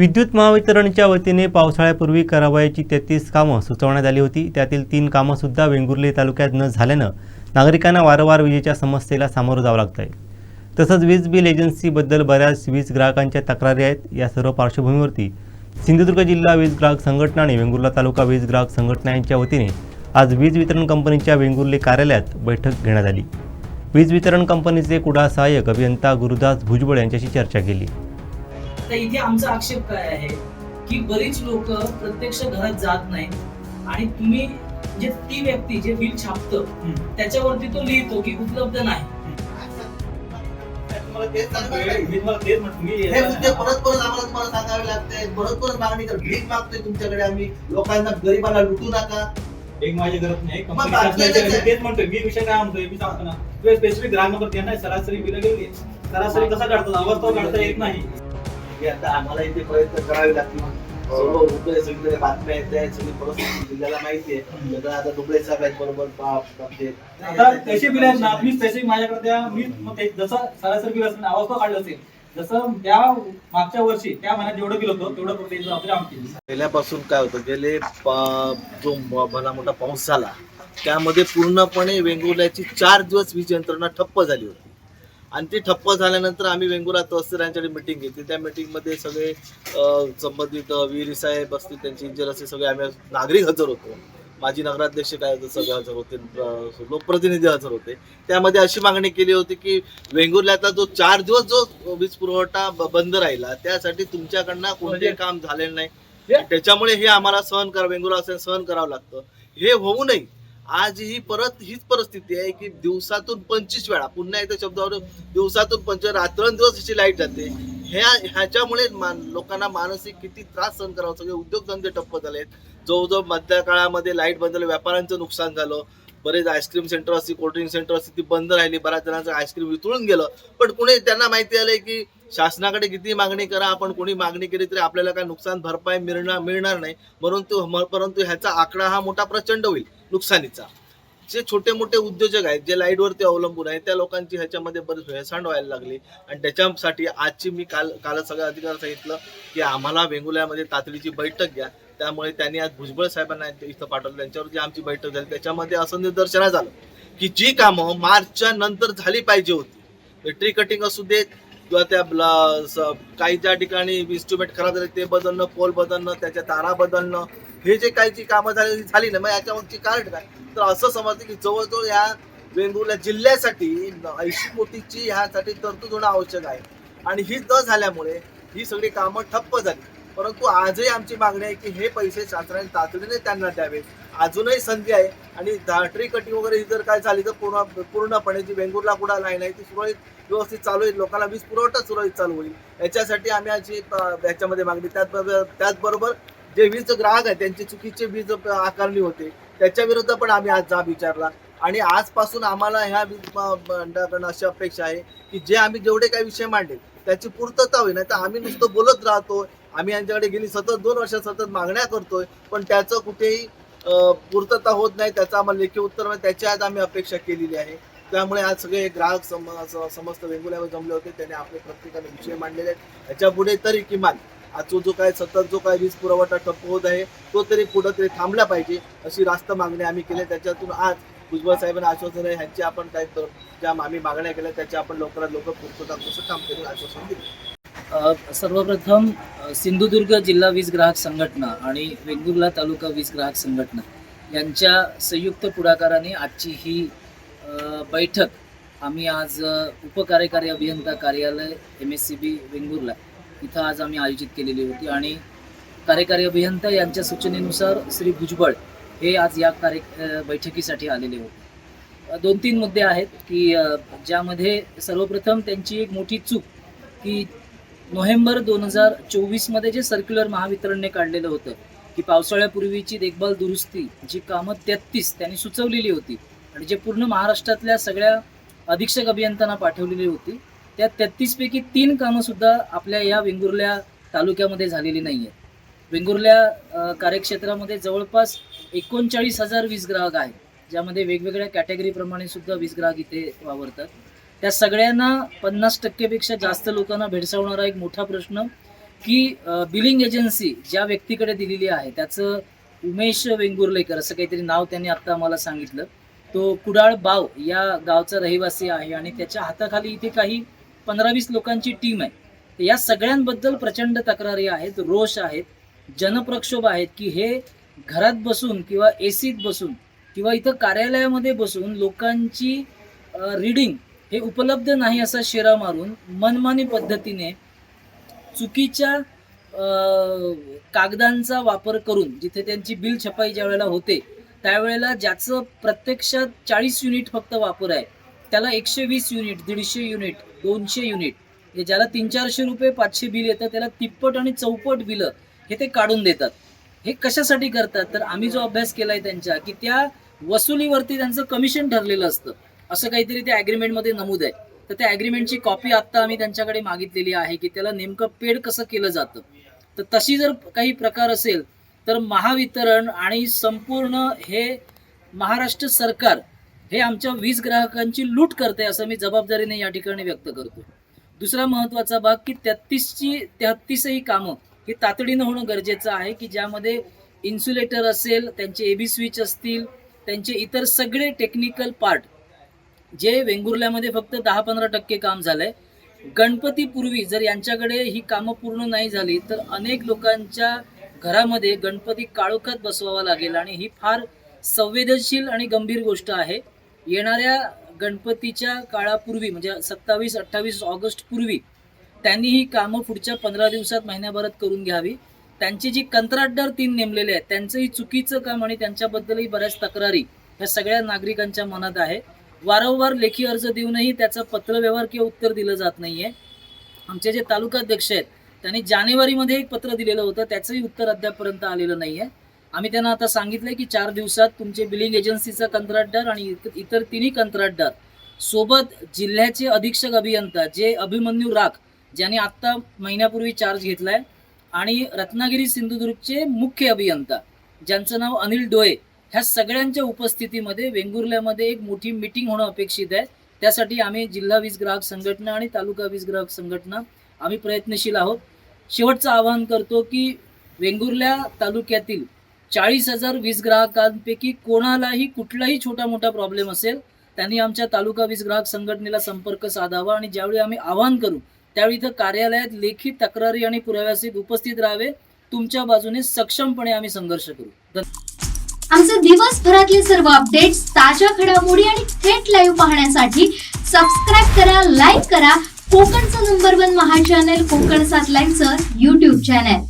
विद्युत महावितरणच्या वतीने पावसाळ्यापूर्वी करावयाची तेहतीस कामं सुचवण्यात आली होती. त्यातील तीन कामंसुद्धा वेंगुर्ले तालुक्यात न झाल्यानं नागरिकांना वारंवार विजेच्या समस्येला सामोरं जावं लागतं आहे तसंच वीज बिल एजन्सीबद्दल बऱ्याच वीज ग्राहकांच्या तक्रारी आहेत. या सर्व पार्श्वभूमीवरती सिंधुदुर्ग जिल्हा वीज ग्राहक संघटना आणि वेंगुर्ला तालुका वीज ग्राहक संघटना यांच्या वतीने आज वीज वितरण कंपनीच्या वेंगुर्ले कार्यालयात बैठक घेण्यात आली. वीज वितरण कंपनीचे कुडा सहाय्यक अभियंता गुरुदास भुजबळ यांच्याशी चर्चा केली. तर इथे आमचा आक्षेप काय आहे? की बरीच लोक प्रत्यक्ष घरात जात नाहीत आणि तुम्ही जे ती व्यक्ती जे बिल छापतं त्याच्यावरती तो लिहितो की उपलब्ध नाही. तुम्हाला तेच सांगायला मी तुम्हाला तेच म्हणतो मी हे मुद्दे परत परत आम्हाला तुम्हाला सांगावे लागते. परत परत मागणी कर. भीक मागतोय तुमच्याकडे आम्ही. लोकांना गरीबाला लुटू नका. एक माझ्या गरज नाही. तेच म्हणतोय. मी विषय काय म्हणतोय? मी सांगतो ना. तुझे स्पेसिफिक ग्राहक नंबर त्यांना सरासरी बिल गेली. सरासरी कसा काढतात? अवस्था काढता येत नाही. हे आता आम्हाला इथे प्रयत्न करावे लागतील सर्व उद्योग सगळीकडे बातम्या येत आहेत सगळी परिस्थिती जिल्ह्याला माहिती आहे. आता दुबळे साहेब आहेत बरोबर. आता तसे बिल आहेत ना मी माझ्याकडे द्या मी ते जसं सरासरी बिल असेल अवस्था काढलं असेल जसं त्या मागच्या वर्षी त्या महिन्यात जेवढं बिल होतं तेवढं फक्त एक जबाबदारी आमची गेल्यापासून काय होतं गेले जो भला मोठा पाऊस झाला त्यामध्ये पूर्णपणे वेंगुर्ल्याची चार दिवस वीज यंत्रणा ठप्प झाली होती. आणि ती ठप्प झाल्यानंतर आम्ही वेंगुर्ला तहसील यांच्याकडे मिटिंग घेतली. त्या मिटिंगमध्ये सगळे संबंधित विहिरी साहेब असतील त्यांचे इंजिनियर असतील सगळे आम्ही नागरिक हजर होतो. माजी नगराध्यक्ष काय होते सगळे हजर होते लोकप्रतिनिधी हजर होते. त्यामध्ये अशी मागणी केली होती की वेंगुर्ल्याचा जो चार दिवस जो वीज पुरवठा बंद राहिला त्यासाठी तुमच्याकडनं कोणतेही काम झालेलं नाही. त्याच्यामुळे हे आम्हाला सहन करा वेंगुर्ला सहन करावं लागतं. हे होऊ नये. आज ही परत हीच परिस्थिती आहे की दिवसातून पंचवीस वेळा पुन्हा एकदा शब्दावर दिवसातून पंच रात्रंदिवस अशी लाइट जाते. ह्या ह्याच्यामुळे मान- लोकांना मानसिक किती त्रास सहन करावा सगळे उद्योगधंदे ठप्प आहेत जवळजवळ मधल्या काळामध्ये लाइट बंद झालं व्यापाऱ्यांचं नुकसान झालं. बरेच आईस्क्रीम सेंटर असतील कोल्ड्रिंक सेंटर असतील ती बंद राहिली बऱ्याच जणांचं आईस्क्रीम वितळून गेलं. पण कुणी त्यांना माहिती आलंय की शासनाकडे किती मागणी करा आपण कोणी मागणी केली तरी आपल्याला काय नुकसान भरपाई मिळणार मिळणार नाही. परंतु परंतु ह्याचा आकडा हा मोठा प्रचंड होईल नुकसानीचा. जे छोटे मोठे उद्योजक आहेत जे लाईटवरती अवलंबून आहेत त्या लोकांची ह्याच्यामध्ये बरेच भेळसांड व्हायला लागली. आणि त्याच्यासाठी आजची मी काल काल सगळ्या अधिकार सांगितलं की आम्हाला वेंगुल्यामध्ये तातडीची बैठक घ्या. त्यामुळे त्यांनी आज भुजबळ साहेबांना इथं पाठवलं. त्यांच्यावर जी आमची बैठक झाली त्याच्यामध्ये असं निदर्शनास झालं की जी कामं मार्चच्या नंतर झाली पाहिजे होती. ट्री कटिंग असू देत किंवा त्या ब्ला- स- काही ज्या ठिकाणी इन्स्ट्रुमेंट खराब झाले ते बदलणं पोल बदलणं त्याच्या तारा बदलणं हे जे काही जी कामं झाली झाली ना मग याच्यामागची कारण काय? तर असं समजतं की जवळजवळ या वेंगुर्ला जिल्ह्यासाठी ऐंशी कोटीची ह्यासाठी तरतूद होणं आवश्यक आहे. आणि ही न झाल्यामुळे ही सगळी कामं ठप्प झाली. परंतु आजही आमची मागणी आहे की हे पैसे शासनाने तातडीने त्यांना द्यावेत. अजूनही संधी आहे आणि धाटरी कटिंग वगैरे ही जर काय झाली तर पूर्ण पूर्णपणे जी वेंगुर्ला कुडा लाईन आहे ती सुरळीत व्यवस्थित चालू होईल. लोकांना वीज पुरवठा सुरळीत चालू होईल. याच्यासाठी आम्ही आज याच्यामध्ये मागणी. त्याचबरोबर त्याचबरोबर जे वीज ग्राहक आहे त्यांची चुकीचे वीज आकारणी होते. त्याच्या विरुद्ध पण आम्ही आज जाब विचारला. आणि आजपासून आम्हाला ह्या वीज मंडळाकडनं अशी अपेक्षा आहे की जे आम्ही जेवढे काही विषय मांडले त्याची पूर्तता होईल नाही तर आम्ही नुसतं बोलत राहतो आम्ही यांच्याकडे गेली सतत दोन वर्ष सतत मागण्या करतोय पण त्याचं कुठेही पूर्तता होत नाही त्याचं आम्हाला लेखी उत्तर नाही त्याची आज आम्ही अपेक्षा केलेली आहे. त्यामुळे आज सगळे ग्राहक सम समस्त वेंगुर्ल्यावर जमले होते त्याने आपले प्रत्येकाने विषय मांडलेले आहेत. याच्यापुढे तरी किमान आज जो काय सतत जो काय वीज पुरवठा ठप्प होत आहे तो तरी कुठंतरी तरी थांबला पाहिजे अशी रास्त मागणी आम्ही केली त्याच्यातून आज भुजबळ साहेबांना आश्वासन आहे ह्यांची आपण काय ज्या आम्ही मागण्या केल्या त्याची आपण लवकरात लवकर पूर्तता कसं काम करून आश्वासन दिलं. सर्वप्रथम सिंधुदुर्ग जिल्हा वीज ग्राहक संघटना आणि वेंगुर्ला तालुका वीज ग्राहक संघटना यांच्या संयुक्त पुढाकाराने आजची ही बैठक आम्ही आज उपकार्यकारी अभियंता कार्यालय M S C B Vengurla इथं आज आम्ही आयोजित केलेली होती. आणि कार्यकारी अभियंता यांच्या सूचनेनुसार श्री भुजबळ हे आज या कार्य बैठकीसाठी आलेले होते. दोन तीन मुद्दे आहेत की ज्यामध्ये सर्वप्रथम त्यांची एक मोठी चूक की नोव्हेंबर दोन हजार चोवीसमध्ये जे सर्क्युलर महावितरणने काढलेलं होतं की पावसाळ्यापूर्वीची देखभाल दुरुस्ती जी कामं तेहतीस त्यांनी सुचवलेली होती आणि जे पूर्ण महाराष्ट्रातल्या सगळ्या अधीक्षक अभियंत्यांना पाठवलेली होती त्या तेहतीसपैकी तीन कामंसुद्धा आपल्या या वेंगुर्ल्या तालुक्यामध्ये झालेली नाही आहेत वेंगुर्ल्या कार्यक्षेत्रामध्ये जवळपास एकोणचाळीस हजार वीज ग्राहक आहेत ज्यामध्ये वेगवेगळ्या कॅटेगरीप्रमाणे सुद्धा वीज ग्राहक इथे वावरतात. त्या सगळ्यांना पन्नास टक्केपेक्षा जास्त लोकांना भेडसावणारा एक मोठा प्रश्न की बिलिंग एजन्सी ज्या व्यक्तीकडे दिलेली आहे त्याचं उमेश वेंगुर्लेकर असं काहीतरी नाव त्यांनी आत्ता आम्हाला सांगितलं. तो कुडाळ बाव या गावचा रहिवासी आहे आणि त्याच्या हाताखाली इथे काही पंधरा वीस लोकांची टीम आहे. तर या सगळ्यांबद्दल प्रचंड तक्रारी आहेत रोष आहेत. जनप्रक्षोभ आहेत की हे घरात बसून किंवा एसीत बसून किंवा इथं कार्यालयामध्ये बसून लोकांची रीडिंग हे उपलब्ध नाही असा शेरा मारून मनमानी पद्धतीने चुकीच्या कागदांचा वापर करून जिथे त्यांची बिल छपाई ज्या वेळेला होते त्यावेळेला ज्याचं प्रत्यक्षात चाळीस युनिट फक्त वापर आहे त्याला एकशे वीस युनिट दीडशे युनिट दोनशे युनिट हे ज्याला तीन चारशे रुपये पाचशे बिल येतं त्याला तिप्पट आणि चौपट बिलं हे ते काढून देतात. हे कशासाठी करतात? तर आम्ही जो अभ्यास केलाय त्यांच्या की त्या वसुलीवरती त्यांचं कमिशन ठरलेलं असतं. असं काहीतरी त्या ॲग्रीमेंटमध्ये नमूद आहे. तर त्या ॲग्रीमेंटची कॉपी आत्ता आम्ही त्यांच्याकडे मागितलेली आहे की त्याला नेमकं पेड कसं केलं जातं. तर तशी जर काही प्रकार असेल तर महावितरण आणि संपूर्ण हे महाराष्ट्र सरकार हे आमच्या वीज ग्राहकांची लूट करते असं मी जबाबदारीने या ठिकाणी व्यक्त करतो दुसरा महत्त्वाचा भाग की तेहत्तीसची तेहत्तीसही कामं ही तातडीनं होणं गरजेचं आहे की ज्यामध्ये इन्सुलेटर असेल त्यांचे ए बी स्विच असतील त्यांचे इतर सगळे टेक्निकल पार्ट जे वेंगुर्ल्यामध्ये फक्त दहा पंधरा टक्के काम झालंय. गणपतीपूर्वी जर यांच्याकडे ही कामं पूर्ण नाही झाली तर अनेक लोकांच्या घरामध्ये गणपती काळोखात बसवावा लागेल आणि ही फार संवेदनशील आणि गंभीर गोष्ट आहे. येणाऱ्या गणपतीच्या काळापूर्वी म्हणजे सत्तावीस अठ्ठावीस ऑगस्ट पूर्वी त्यांनी ही कामं पुढच्या पंधरा दिवसात महिन्याभरात करून घ्यावी. त्यांची जी कंत्राटदार तीन नेमलेले आहेत त्यांचंही चुकीचं काम आणि त्यांच्याबद्दलही बऱ्याच तक्रारी ह्या सगळ्या नागरिकांच्या मनात आहे वारंवार लेखी अर्ज देऊनही त्याचं पत्रव्यवहार किंवा उत्तर दिलं जात नाहीये. आमचे जे तालुकाध्यक्ष आहेत त्यांनी जानेवारीमध्ये एक पत्र दिलेलं होतं त्याचंही उत्तर अद्यापपर्यंत आलेलं नाहीये. आम्ही त्यांना आता सांगितलंय की चार दिवसात तुमचे बिलिंग एजन्सीचा कंत्राटदार आणि इतर तिन्ही कंत्राटदार सोबत जिल्ह्याचे अधीक्षक अभियंता जे अभिमन्यू राख ज्यांनी आत्ता महिन्यापूर्वी चार्ज घेतलाय. आणि रत्नागिरी सिंधुदुर्गचे मुख्य अभियंता ज्यांचं नाव अनिल डोळे ह्या सगळ्यांच्या उपस्थितीमध्ये वेंगुर्ल्यामध्ये एक मोठी मिटिंग होणं अपेक्षित आहे. त्यासाठी आम्ही जिल्हा वीज ग्राहक संघटना आणि तालुका वीज ग्राहक संघटना आम्ही प्रयत्नशील आहोत. शेवटचं आवाहन करतो की वेंगुर्ल्या तालुक्यातील चाळीस हजार वीज ग्राहकांपैकी कोणालाही कुठलाही छोटा मोठा प्रॉब्लेम असेल त्यांनी आमच्या तालुका वीज ग्राहक संघटनेला संपर्क साधावा आणि ज्यावेळी आम्ही आवाहन करू त्यावेळी इथं कार्यालयात लेखी तक्रारी आणि पुराव्यासहित उपस्थित राहावे. तुमच्या बाजूने सक्षमपणे आम्ही संघर्ष करू. धन्यवाद. आमचे दिवसभरातले सर्व अपडेट्स ताज्या घडामोडी आणि थेट लाईव्ह पाहण्यासाठी सबस्क्राईब करा लाईक करा. कोकणचं नंबर वन महा चॅनल कोकण सात लाईव्हचं युट्यूब चॅनल